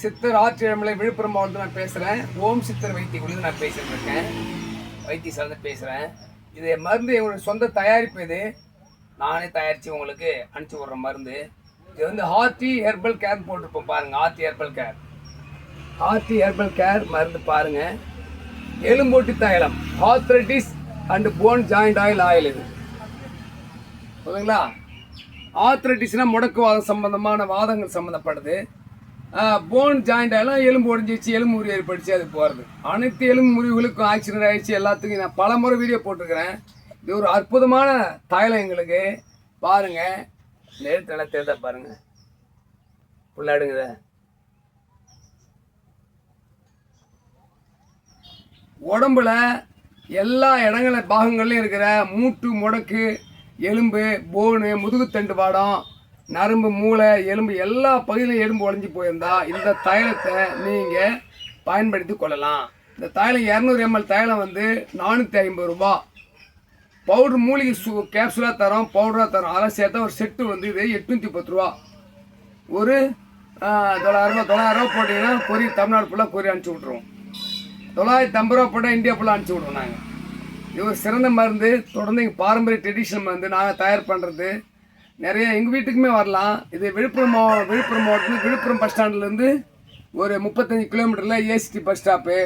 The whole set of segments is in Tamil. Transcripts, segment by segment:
சித்தர் ஆற்றிழமலை விழுப்புரம் மாவட்டத்தில் நான் பேசுகிறேன் ஓம் சித்தர் வைத்திய குழு நான் பேசிட்டு இருக்கேன் வைத்திய சார்ந்து பேசுகிறேன் இது மருந்து எங்களுடைய சொந்த தயாரிப்பு இது. நானே தயாரித்து உங்களுக்கு அனுப்பிச்சி விட்ற மருந்து. இது வந்து ஹார்டி ஹெர்பல் கேர் போட்டிருப்போம் பாருங்கள் Harthi herbal care. Harthi herbal care மருந்து பாருங்கள் எலும்போட்டி தைலம் arthritis and bone joint oil oil இது. ஓகேங்களா ஆர்த்ரட்டிஸ்னால் முடக்கு வாதம் சம்பந்தமான வாதங்கள் சம்மந்தப்படுது போன் ஜாயிண்ட் ஆகலாம் எலும்பு உடஞ்சிச்சு எலும்பு முறிவு ஏற்படுச்சு அது போகிறது அனைத்து எலும்பு முறிவுகளுக்கும் ஆக்சிடென்ட் ஆகிடுச்சு எல்லாத்துக்கும் நான் பல முறை வீடியோ போட்டிருக்கிறேன். இது ஒரு அற்புதமான தைலம் எங்களுக்கு. பாருங்கள் நேரத்தில் நல்லா பாருங்கள் புள்ளாடுங்க உடம்புல எல்லா இடங்கள பாகங்கள்லையும் இருக்கிற மூட்டு முடக்கு எலும்பு போனு முதுகுத்தண்டு வாடம் நரம்பு மூளை எலும்பு எல்லா பகுதியிலும் எலும்பு உடஞ்சி போயிருந்தா இந்த தைலத்தை நீங்கள் பயன்படுத்தி கொள்ளலாம். இந்த தைலம் இரநூறு எம்எல் தைலம் வந்து நானூற்றி ஐம்பது ரூபா. பவுடர் மூலிகை சூ கேப்சூலாக தரோம் பவுடராக தரோம். அதெல்லாம் சேர்த்தா ஒரு செட்டு வந்து இது எட்நூற்றி பத்து ரூபா. ஒரு தொள்ளாயிரரூபா தொள்ளாயிரரூபா போட்டிங்கன்னா கொரியர் தமிழ்நாடு ஃபுல்லாக கொரியர் அனுப்பிச்சி விட்ருவோம் தொள்ளாயிரத்தி ஐம்பது ரூபா போட்டால் இந்தியா ஃபுல்லாக அனுப்பிச்சி விடுவோம் நாங்கள் இது ஒரு சிறந்த மருந்து. தொடர்ந்து எங்கள் பாரம்பரிய ட்ரெடிஷனல் மருந்து. நாங்கள் தயார் பண்ணுறது நிறைய எங்கள் வீட்டுக்குமே வரலாம். இது விழுப்புரம் விழுப்புரம் மாவட்டத்தில் விழுப்புரம் பஸ் ஸ்டாண்ட்லேருந்து ஒரு முப்பத்தஞ்சு கிலோமீட்டரில் ACD bus stop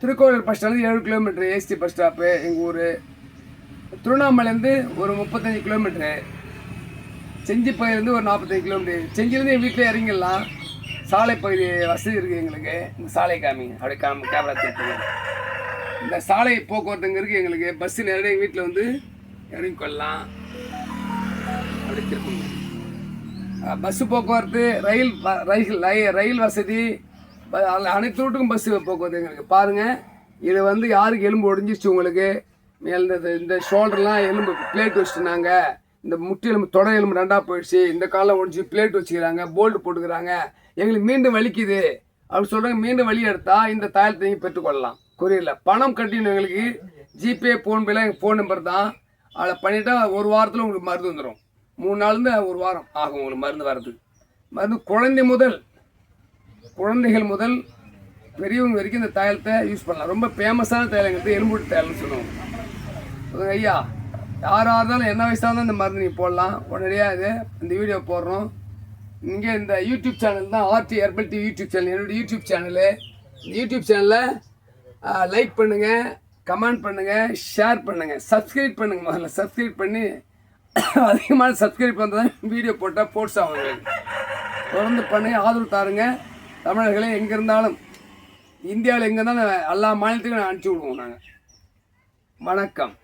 Thirukovil bus ஸ்டாண்ட்லேருந்து ஏழு கிலோமீட்டர் ஏசிடி பஸ் ஸ்டாப்பு எங்கள் ஊர். திருவண்ணாமலைலேருந்து ஒரு முப்பத்தஞ்சு கிலோமீட்டரு செஞ்சிப்பயிலேருந்து ஒரு நாற்பத்தஞ்சு கிலோமீட்டர் செஞ்சிலேருந்து என் வீட்டில் இறங்கிடலாம். சாலை பகுதி வசதி இருக்குது எங்களுக்கு. இந்த சாலை காமிங்க அப்படியே காமி கேமரா திருப்புங்க இந்த சாலை போக்குவரத்துங்க இருக்குது எங்களுக்கு. பஸ்ஸு நேரடியாக வீட்டில் வந்து இறங்கி கொள்ளலாம் அப்படி பஸ்ஸு போக்குவரத்து ரயில் ரயில் ரயில் ரயில் வசதி அனைத்து ரூட்டுக்கும் பஸ்ஸு போக்குவரத்து எங்களுக்கு. பாருங்கள் இது வந்து யாருக்கு எலும்பு ஒடிஞ்சிச்சு உங்களுக்கு? இந்த இந்த ஷோல்டர்லாம் எலும்பு பிளேட் வச்சுட்டுனாங்க. இந்த முட்டி எலும்பு தொடை எலும்பு ரெண்டாக போயிடுச்சு. இந்த காலம் ஒடிச்சு பிளேட் வச்சுக்கிறாங்க போல்டு போட்டுக்கிறாங்க. எங்களுக்கு மீண்டும் வலிக்குது. அப்படி சொல்கிறாங்க மீண்டும் வலி எடுத்தால் இந்த தாயத்தை நீங்கள் பெற்றுக்கொள்ளலாம் கொரியரில் பணம் கட்டின எங்களுக்கு ஜிபே ஃபோன்பேலாம் எங்கள் ஃபோன் நம்பர் தான். அதில் பண்ணிவிட்டால் ஒரு வாரத்தில் உங்களுக்கு மருந்து வந்துடும் மூணு நாள்லேருந்து ஒரு வாரம். ஆகும் உங்களுக்கு மருந்து வர்றதுக்கு மருந்து குழந்தை முதல் குழந்தைகள் முதல் பெரியவங்க வரைக்கும் இந்த தைலத்தை யூஸ் பண்ணலாம். ரொம்ப ஃபேமஸான தைலங்கிறது எலும்புட்டு தைலம்னு சொல்லுவாங்க. சொல்லுங்க ஐயா யாராக இருந்தாலும் என்ன வயசாக இருந்தாலும் இந்த மருந்து நீங்கள் போடலாம். உடனடியாக இது இந்த வீடியோ போடுறோம். இங்கே இந்த யூடியூப் சேனல் தான் RT herbal TV YouTube channel என்னோட யூடியூப் சேனலு இந்த யூடியூப் சேனலில் லைக் பண்ணுங்கள் கமெண்ட் பண்ணுங்கள் ஷேர் பண்ணுங்கள் சப்ஸ்கிரைப் பண்ணுங்கள் முதல்ல. சப்ஸ்கிரைப் பண்ணி அதிகமான சப்ஸ்கிரைப் பண்ணுறது வீடியோ போட்டால் போட்ஸ் ஆகும் தொடர்ந்து பண்ணுங்க ஆதரவு தாருங்க. தமிழர்களே எங்கே இருந்தாலும் இந்தியாவில் எங்கே இருந்தாலும் எல்லா மாநிலத்துக்கும் அனுப்பிச்சி விடுவோம் நாங்கள் வணக்கம்.